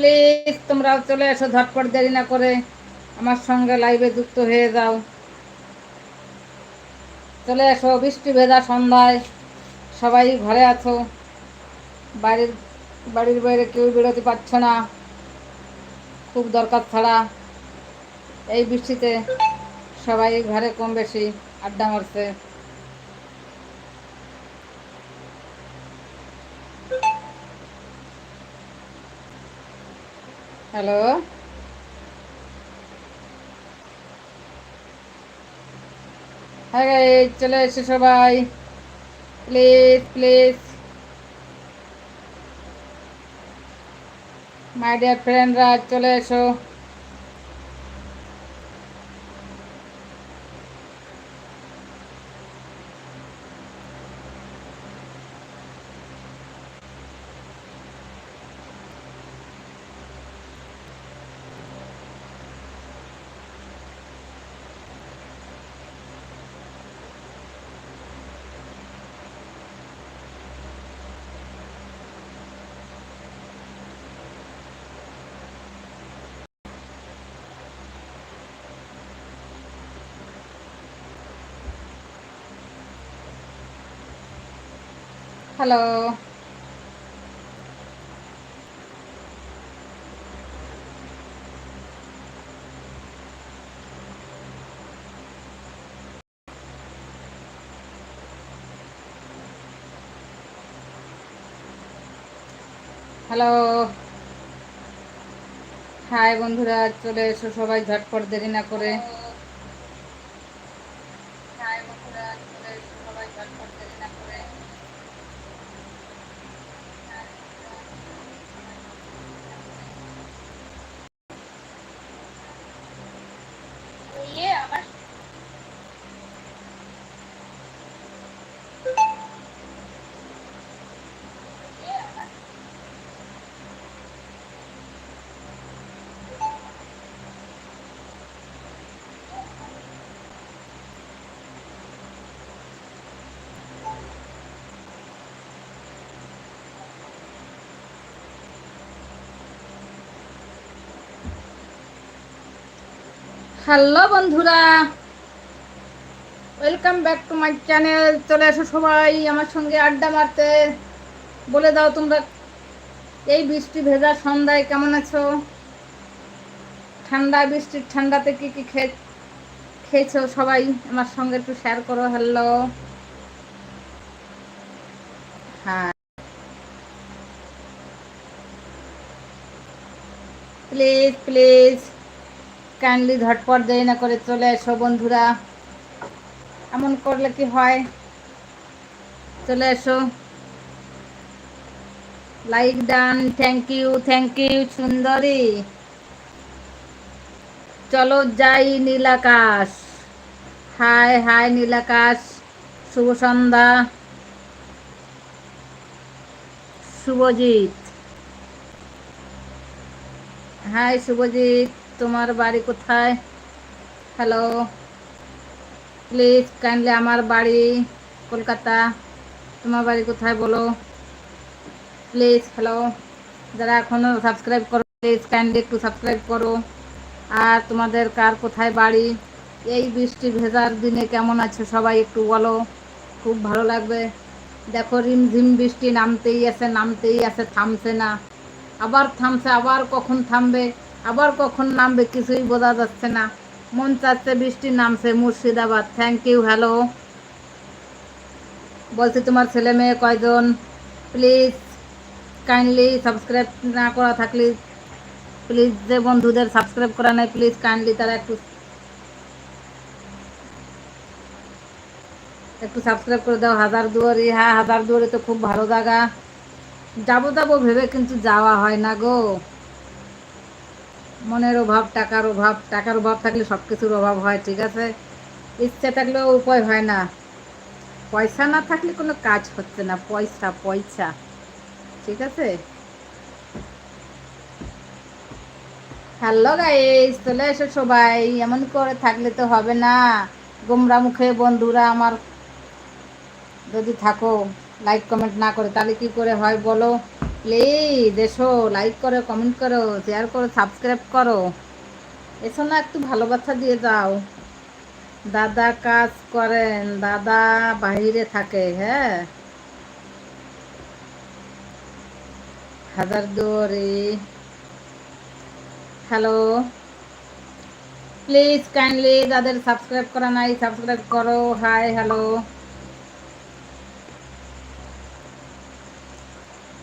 Please তোমরাও চলে এসো, ঝটপট দেরি না করে। আমার সঙ্গে লাইভে যুক্ত হয়ে যাও। চলে এসো, বৃষ্টি ভেজা সন্ধ্যায়। সবাই ঘরে আছো। বাড়ির বাড়ির বাইরে কেউ বেরোতে পারছে না। খুব দরকার ছাড়া। এই বৃষ্টিতে সবাই ঘরে কম বেশি আড্ডা মারছে। হ্যালো হ্যাঁ চলে এসো সবাই। প্লিজ প্লিজ মাই ডিয়ার ফ্রেন্ডরা চলে এসো। হ্যালো হ্যালো হাই বন্ধুরা চলে এসো সবাই ঝটপট দেরি না করে। হ্যালো বন্ধুরা welcome back to my channel চলে এসো সবাই আমার সঙ্গে আড্ডা মারতে। বলে দাও তোমরা, এই বৃষ্টি ভেজা সন্ধ্যায় কেমন আছো? ঠান্ডা বৃষ্টির ঠান্ডাতে কি কি খে খেয়েছো সবাই আমার সঙ্গে একটু শেয়ার করো হ্যালো হ্যাঁ। প্লিজ প্লিজ কাইন্ডলি ঝটপট দেরি না করে চলে এসো বন্ধুরা। এমন করলে কি হয়? চলে এসো। Like done thank you thank you সুন্দরী। চলো যাই নীলাকাশ। হাই হাই নীলাকাশ, শুভ সন্ধ্যা। শুভজিৎ। হাই শুভজিৎ। তোমার বাড়ি কোথায়? হ্যালো প্লিজ কাইন্ডলি আমার বাড়ি কলকাতা। তোমার বাড়ি কোথায় বলো? প্লিজ হ্যালো যারা এখনও সাবস্ক্রাইব করো প্লিজ কাইন্ডলি একটু সাবস্ক্রাইব করো। আর তোমাদের কার কোথায় বাড়ি? এই বৃষ্টি ভেজার দিনে কেমন আছো সবাই একটু বলো? খুব ভালো লাগবে। দেখো রিমঝিম বৃষ্টি নামতেই আছে নামতেই আছে, থামছে না। আবার থামছে, আবার কখন থামবে? আবার কখন নামবে কিছুই বোঝা যাচ্ছে না। মন চাচ্ছে বৃষ্টি নামছে মুর্শিদাবাদ। থ্যাংক ইউ হ্যালো বলছি তোমার ছেলে মেয়ে কয়জন? প্লিজ কাইন্ডলি সাবস্ক্রাইব না করা থাকলে প্লিজ যে বন্ধুদের সাবস্ক্রাইব করা নেই প্লিজ কাইন্ডলি তারা একটু একটু সাবস্ক্রাইব করে দাও। হাজার দুয়ারি হ্যাঁ হাজার দুয়ারি তো খুব ভালো জায়গা। যাব যাব ভেবে কিন্তু যাওয়া হয় না গো। মনের অভাব, টাকার অভাব টাকার অভাব থাকলে সব কিছুর অভাব হয়, ঠিক আছে? ইচ্ছে থাকলেও উপায় হয় না। পয়সা না থাকলে কোনো কাজ হচ্ছে না, পয়সা পয়সা, ঠিক আছে? হ্যালো গাইস চলে এসো সবাই। এমন করে থাকলে তো হবে না। গোমরা মুখে বন্ধুরা আমার যদি থাকো লাইক কমেন্ট না করে, তাহলে কি করে হয় বলো? প্লিজ এসো লাইক করো কমেন্ট করো শেয়ার করো সাবস্ক্রাইব করো। এসো না, একটু ভালোবাসা দিয়ে যাও। দাদা কাজ করেন, দাদা বাহিরে থাকে হ্যাঁ? Hazarduari. Hello please kindly যাদের সাবস্ক্রাইব করা নাই সাবস্ক্রাইব করো। হাই হ্যালো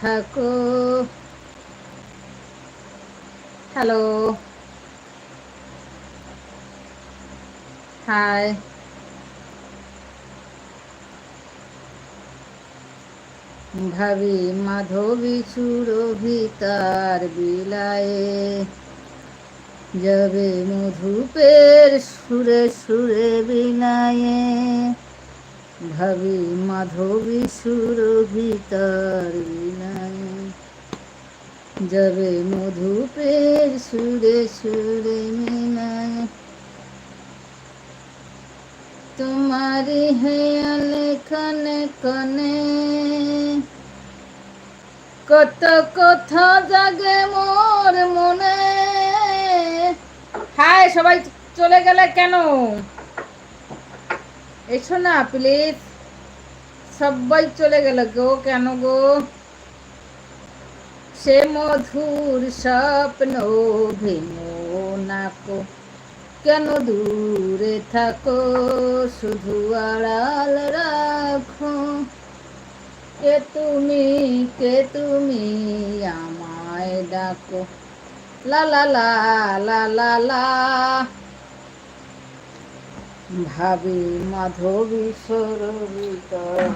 থাকো। হ্যালো হাই ভাবি মাধবী সুরভিতার বিলায়ে যাবে মধুপের সুরে সুরে বিনায়ে। ভাবি মাধবী সুরভিতার বিনায়ে। যাবে মধুপের সুরে সুরে মিনায়। তোমারি হেয়ালে কনে কনে। কত কথা জাগে মোর মনে। হায়, সবাই চলে গেলে কেন? এসো না প্লিজ সবাই চলে গেল গো, কেন গো? সে মধুর স্বপ্ন ভেঙো নাকো কেন দূরে থাকো? শুধু আড়াল রাখো। কে তুমি? কে তুমি? আমায় ডাকো। লা লা লা লা লা লা। ভাবি মাধবী সরবিতর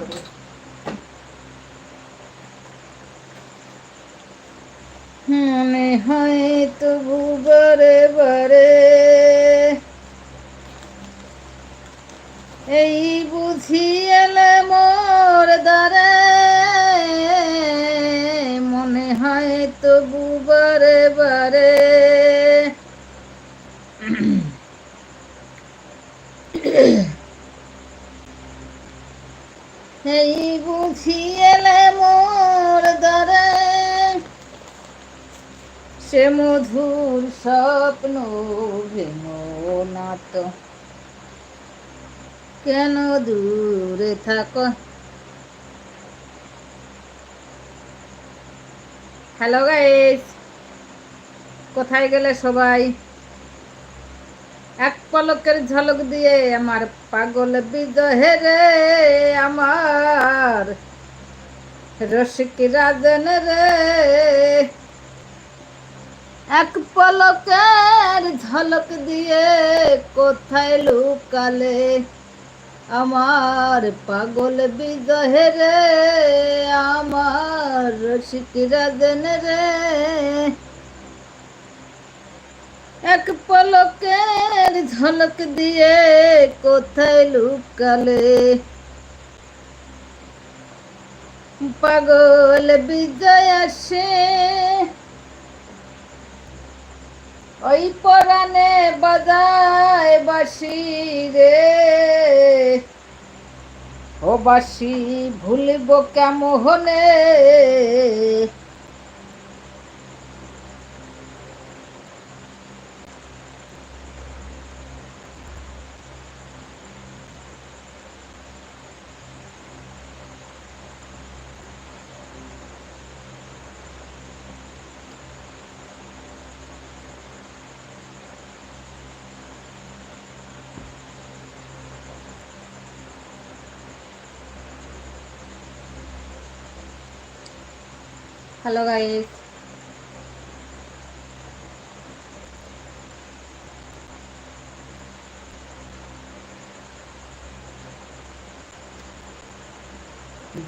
মনে হয় তবু বারে বারে এই বুঝি এলে মোর দ্বারে। মনে হয় তবু বারে বারে এই বুঝি এলে মোর দ্বারে সে মধুর স্বপ্ন ভেঙো না তো কেন দূরে থাক? হ্যালো গাইস কোথায় গেলে সবাই? এক পলকের ঝলক দিয়ে আমার পাগল বিদহে রে, আমার। রসিক রাজন রে, এক পলকের ঝলক দিয়ে কোথায় লুকালে? আমার পাগল বিদহে রে, আমার রসিক রাজন রে। এক পলকের ঝলক দিয়ে কোথায় লুকালে? পাগল বিজয় আসে। ওই পরাণে বাজায় বাসি রে। ও বাসি ভুলব কেমনে হ্যালো গাইস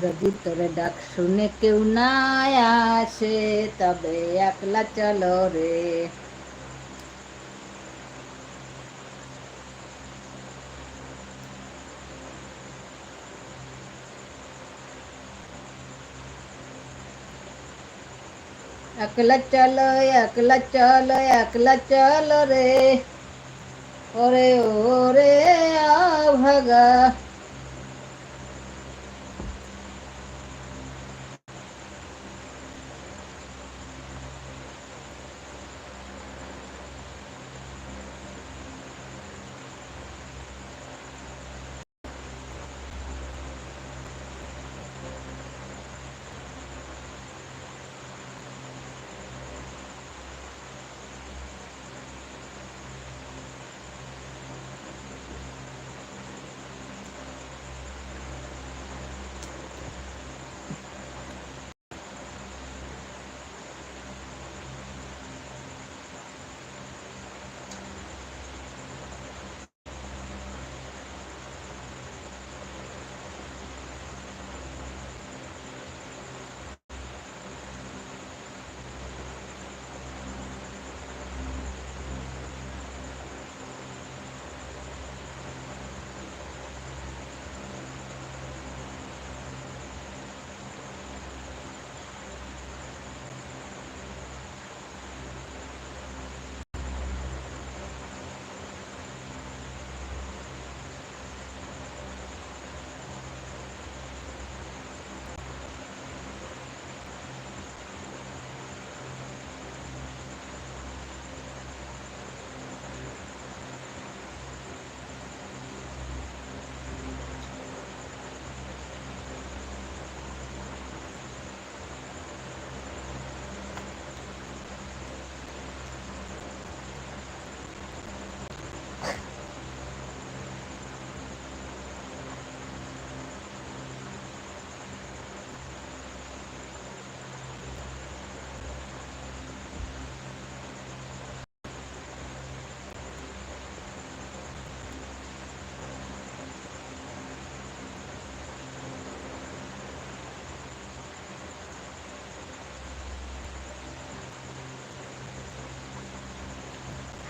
যদি তোরে ডাক শুনে কেউ না আসে তবে একলা চলো রে। একলা চলো একলা চলো একলা চলো রে ওরে ওরে আভাগা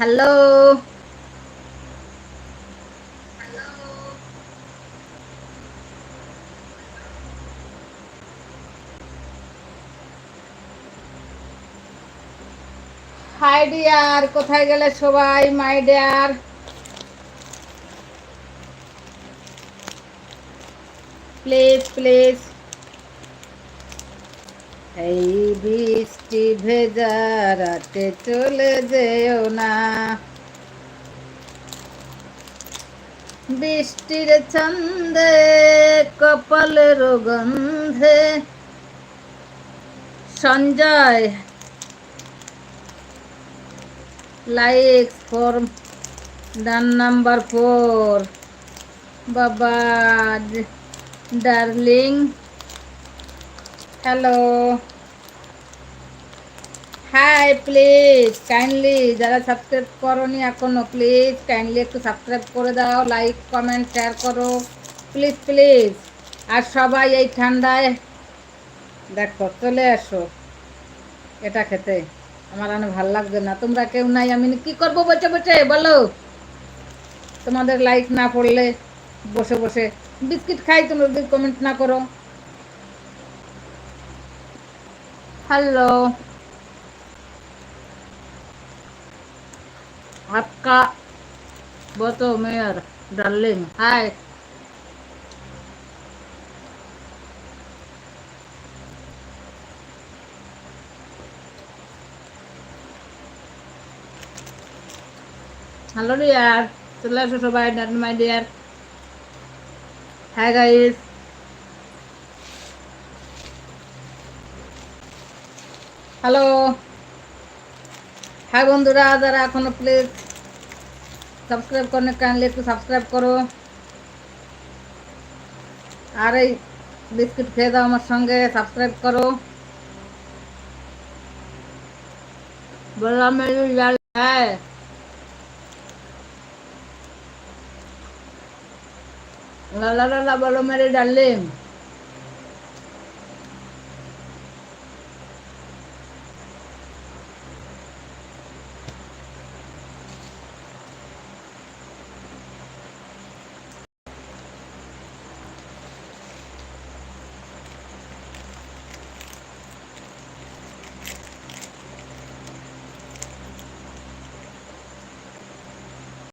হ্যালো হাই ডিয়ার কোথায় গেলে সবাই মাই ডিয়ার প্লিজ প্লিজ এই বৃষ্টি ভেজা রাতে চলে যেও না। বৃষ্টির ছন্দে, কপালের গন্ধে Sanjay like for, done number four. বাবা darling. Hello hi please kindly যারা সাবস্ক্রাইব করনি এখনও প্লিজ কাইন্ডলি একটু সাবস্ক্রাইব করে দাও লাইক কমেন্ট শেয়ার করো। প্লিজ প্লিজ আর সবাই এই ঠান্ডায়, দেখো, চলে এসো। এটা খেতে। আমার অনেক ভালো লাগবে না। তোমরা কেউ নাই, আমি কি করব? বসে বসে, বলো। তোমাদের লাইক না পড়লে বসে বসে। বিস্কিট খাই, তোমরা যদি কমেন্ট না করো। हेलो आपका वो तो मेयर डार्लिंग हाय হ্যালো ডিয়ার চলে আসো সবাই ডান মাই ডিয়ার হ্যাঁ গাইস Hello হ্যাঁ বন্ধুরা, যারা এখনও প্লিজ সাবস্ক্রাইব করেন কাইন্ডলি একটু সাবস্ক্রাইব করো। আর এই বিস্কিট খেয়ে দাও আমার সঙ্গে সাবস্ক্রাইব করো। বললাম হ্যাঁ। লা লা লা লা, বলো, মেরে ডার্লিং।